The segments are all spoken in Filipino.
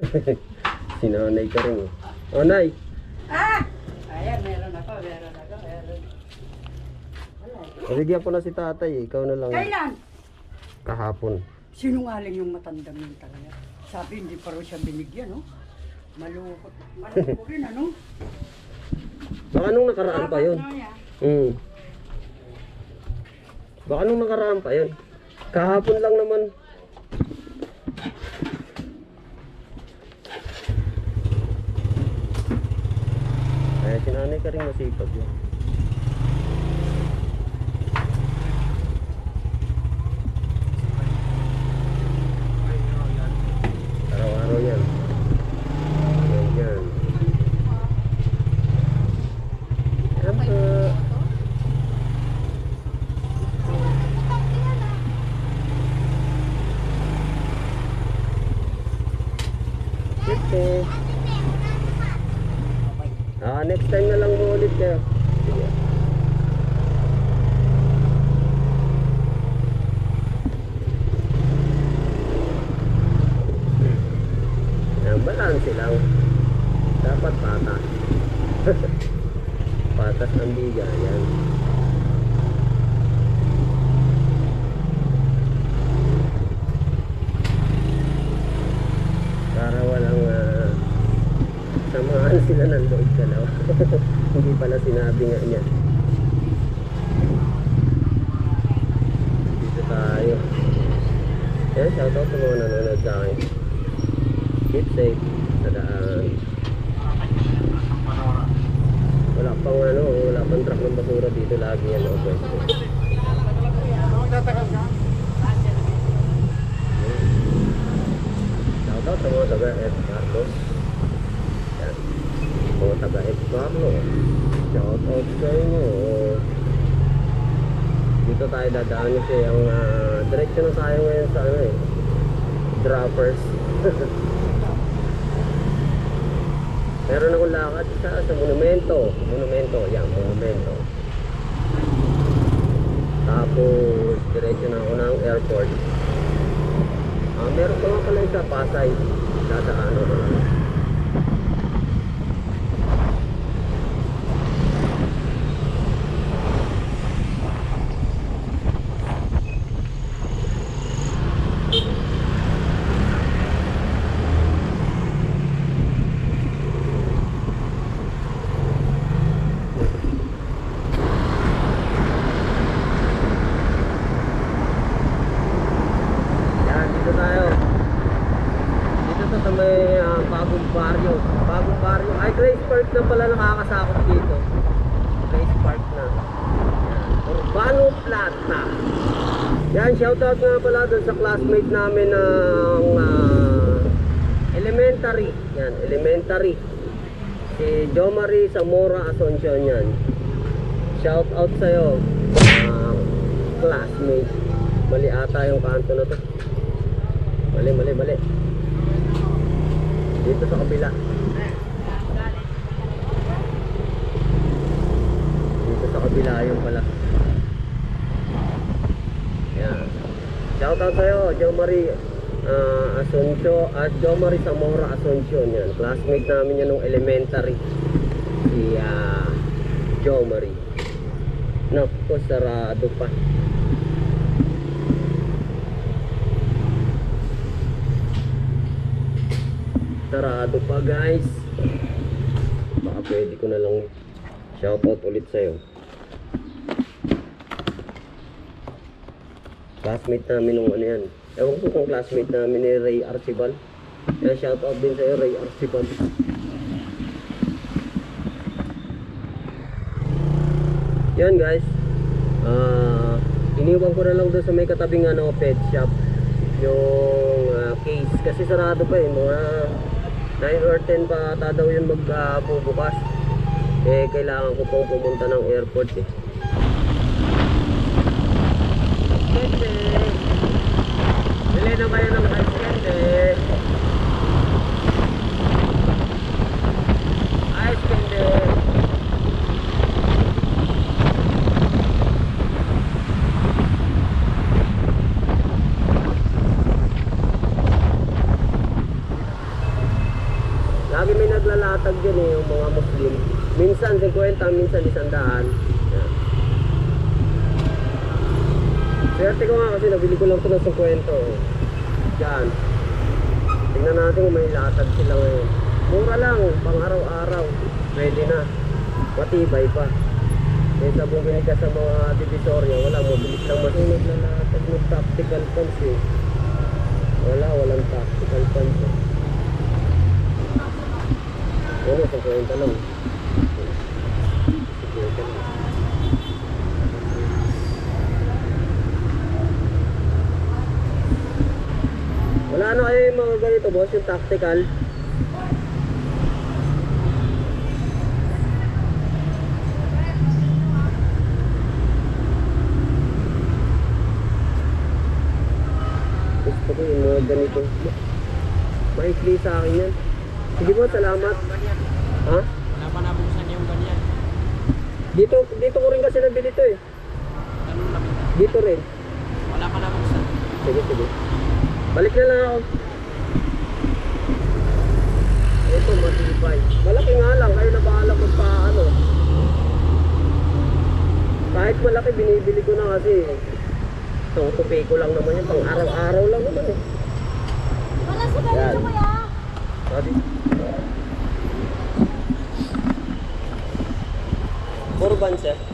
Sinanay ka rin eh. Oh, Nay. Ah! Ayan, meron ako, meron ako, meron. Nabigyan ko na si tatay eh. Ikaw na lang. Kailan? Kahapon. Sinungaling yung matandang yun talaga. Sabi, hindi pa raw siya binigyan, no? Malukot. Malukot rin, ano? Baka nung nakaraan pa yun. Hmm. Baka nung nakaraan pa yun. Kahapon lang naman. Sinanay ka rin masipag yun. Araw-araw yan. Yan yan. Po. Sige. Ah, next time na lang mo ulit kayo. Sige. Ang balance lang. Dapat patas. patas ang bigayan. Para walang uh, samahan sila ng loob ka na. Hindi pala sinabi nga niya. Dito tayo. Yan, shoutout sa mga nanonood sa akin. Keep safe sa daan. Wala pang ano, wala pang truck ng basura oh, pwesto. Shoutout sa mga taga F. Carlos. Yan. Mga taga F. Carlos. Shoutout sa inyo. Dito tayo dadaan kasi ang uh, direksyon na tayo ngayon sa ano eh. Droppers. Meron akong lakad sa, sa monumento. Monumento. Tapos, diretso na ako airport. Ah, meron pa nga pala sa Pasay. Dadaanan ko lang. Yan, dito tayo. Dito to sa may ah, bagong baryo. Bagong baryo. Ay, Grace Park na pala nakakasakot dito. Grace Park na. Yan. Urbano Plata. Yan, shoutout nga pala doon sa classmate namin ng ah, elementary. Yan, elementary. Si Jomari Zamora Asuncion yan. Shoutout sa'yo. ah, classmate. Mali ata yung kanto na to. Mali, mali, mali. Dito sa kabila. Dito sa kabila yung pala. Yan. Shoutout sa'yo, Jo Marie uh, Asunsyo at Jo Marie Zamora Asunsyon. Yan. Classmate namin yan nung elementary. Si uh, Jo Marie. Naku, sarado pa. Sarado pa guys. Baka pwede ko na lang shoutout ulit sa'yo. Classmate namin nung ano yan. Ewan ko kung classmate namin ni Ray Arcibal. Kaya shoutout din sa'yo Ray Arcibal. Yan guys. Ah, iniwan ko na lang doon sa may katabing ano, pet shop yung ah, case kasi sarado pa eh mga 9 or 10 pa ata daw yun magbubukas eh kailangan ko pong pumunta ng airport eh naglalatag dyan eh, yung mga Muslim. Minsan 50, minsan 100. Yan. Swerte ko nga kasi nabili ko lang ito ng 50. oh. Yan. Tingnan natin kung may latag sila ngayon. Mura lang, pang araw-araw. Pwede na. Matibay pa. Kaysa bumili ka sa mga divisorya, wala, mabilis lang masunog na latag ng tactical pants eh. Wala, walang tactical pants eh. Ano, 50 lang. 50 lang. Wala na kayo yung mga ganito boss, yung tactical. Gusto ko yung mga ganito. Maikli sa akin yan. Sige po, salamat. Ha? Wala pa nabuksan yung ganyan. Dito, dito ko rin kasi nabili to eh. Ano lang? Dito rin. Wala pa nabuksan. Sige, sige. Balik na lang ako. Ito, matibay. Malaki nga lang, kayo na bahala kung paano. Kahit malaki, binibili ko na kasi. Tutupi ko lang naman yan, pang araw-araw lang naman eh. Wala si Benny Yan. kuya. Sabi. बंस है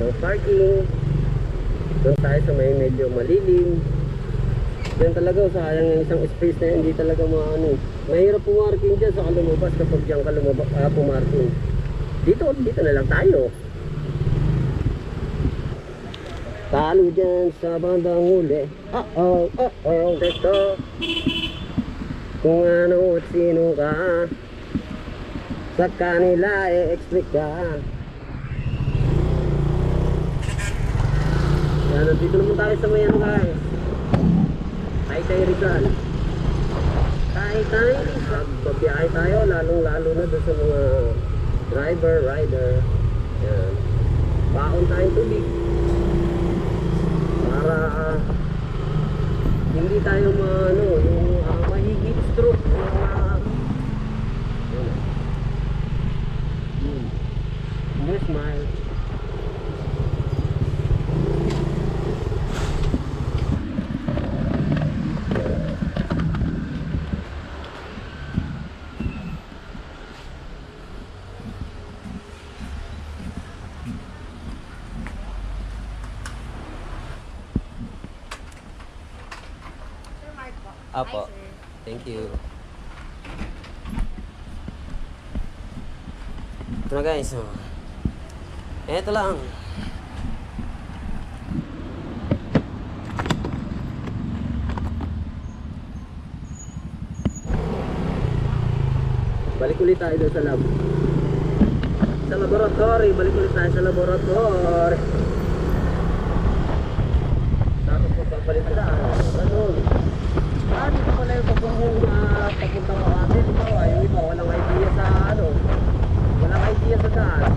Ng parking. Doon tayo sa may medyo malilim. Yan talaga, sayang yung isang space na hindi talaga maano. Mahirap pumarking dyan sa lumabas kapag dyan ka lumabas, ah, pumarking. Dito, dito na lang tayo. Talo dyan sa bandang huli. Uh-oh, uh-oh, dito. Kung ano at sino ka. Sa kanila, e-explain ka. Yan, nandito naman tayo sa may ano guys. Tay Tay Rizal. Tay Tay Rizal. Pabiyahe tayo, lalong lalo na doon sa mga driver, rider. Yan. Baon tayong tubig. Para ah, hindi tayo ma, ano, yung uh, mahigit stroke. Yung, uh, yun. Hmm. Hindi, smile. Apo. Thank you. Ito na guys. Oh. Ito lang. Balik ulit tayo doon sa lab. Sa laboratory. Balik ulit tayo sa laboratory. Tapos magpapalit na Ano? Ah, dito pala yung papuntang uh, papuntang Makati. Dito, ah, yung iba, walang idea sa ano. Walang idea sa daan.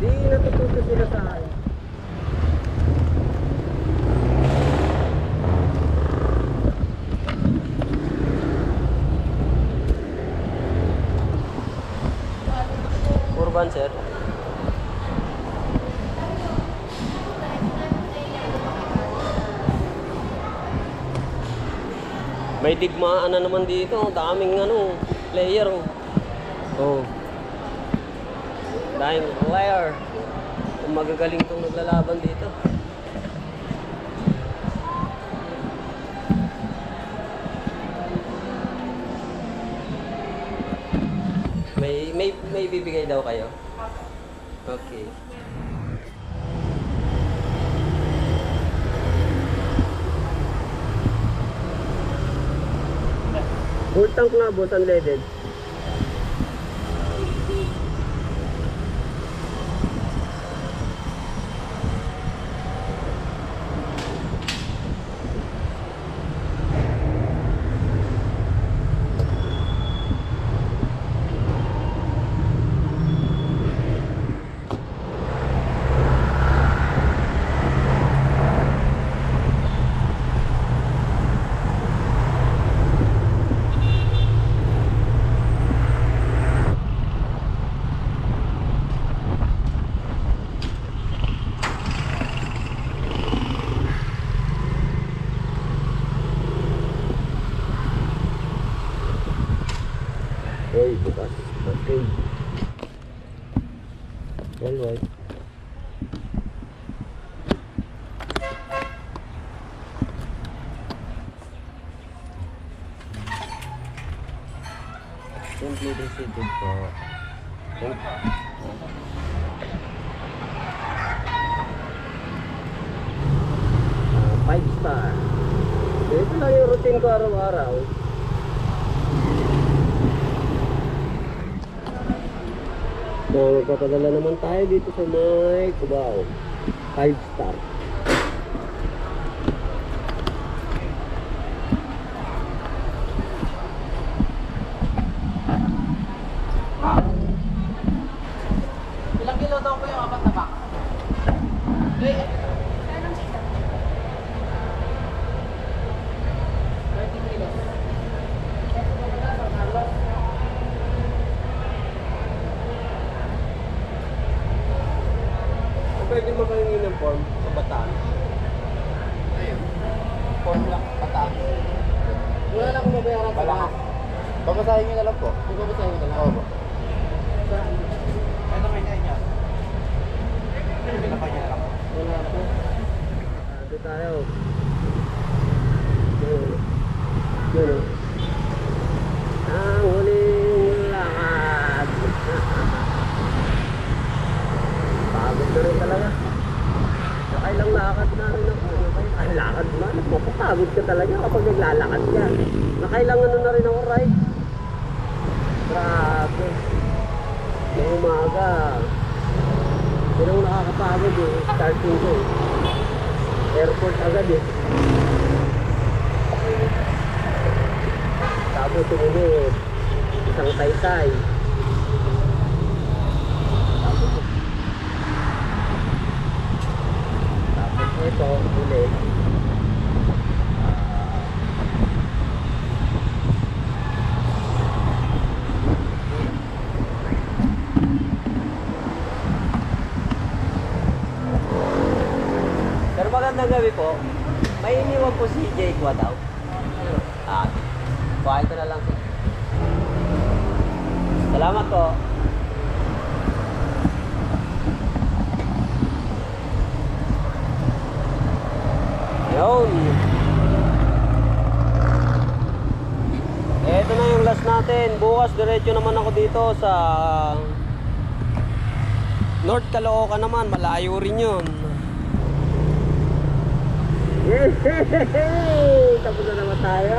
Di natututo sila sa akin. Urban, sir. May digmaan na naman dito. Daming ano, player. Oh. oh. Daming player. magagaling tong naglalaban dito. May may may bibigay daw kayo. Okay. Full tank na, boat unleaded. Uy, bukas. Okay. All right. Simply received po. Five star. Ito lang yung routine ko araw-araw. So, magpapadala naman tayo dito sa may Cubao. 5 star. Ilang kilo daw po yung apat na bak? Eh, Pwede makahingi ng form sa bataan. form lang, pataan. Wala na akong mabayaran sa Wala. lahat. Babasahin nyo na lang po. Di ba basahin ko lang? Oo po. Ito may niya niya. Pinapay niya na lang. Wala po. Ah, Doon tayo. Yun. Oh. Ang huling lakad. Pagod na rin talaga. Nakailang lakad na rin ako. Ay, lakad na. Mapapagod ka talaga kapag naglalakad ka. Nakailang ano na rin ako ride. Grabe. Noong umaga. Yun ang nakakapagod eh. Starting ko eh. Airport agad eh. Tapos sumunod. Isang taytay. Tapos Tapos ito, ulit. Pero magandang gabi po. May iniwan po si Jay Kwa daw. Ah, kuhain ko na lang. sir. Salamat po. Yun. Ito na yung last natin. Bukas diretso naman ako dito sa North Caloocan naman. Malayo rin yun. Tapos na naman tayo.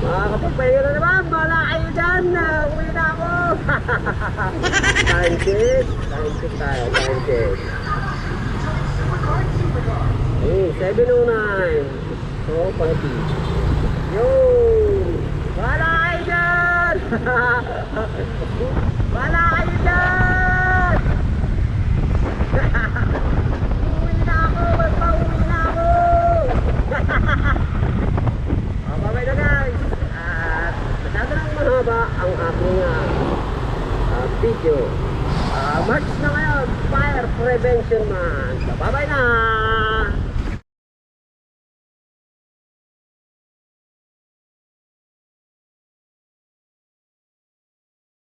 Makakapagpahinga na naman. Bala kayo dyan. Uwi na ako. time check. Time tayo. Time check. Hey, 709. So, pati. Yo! Bala kayo dyan! Bala kayo dyan!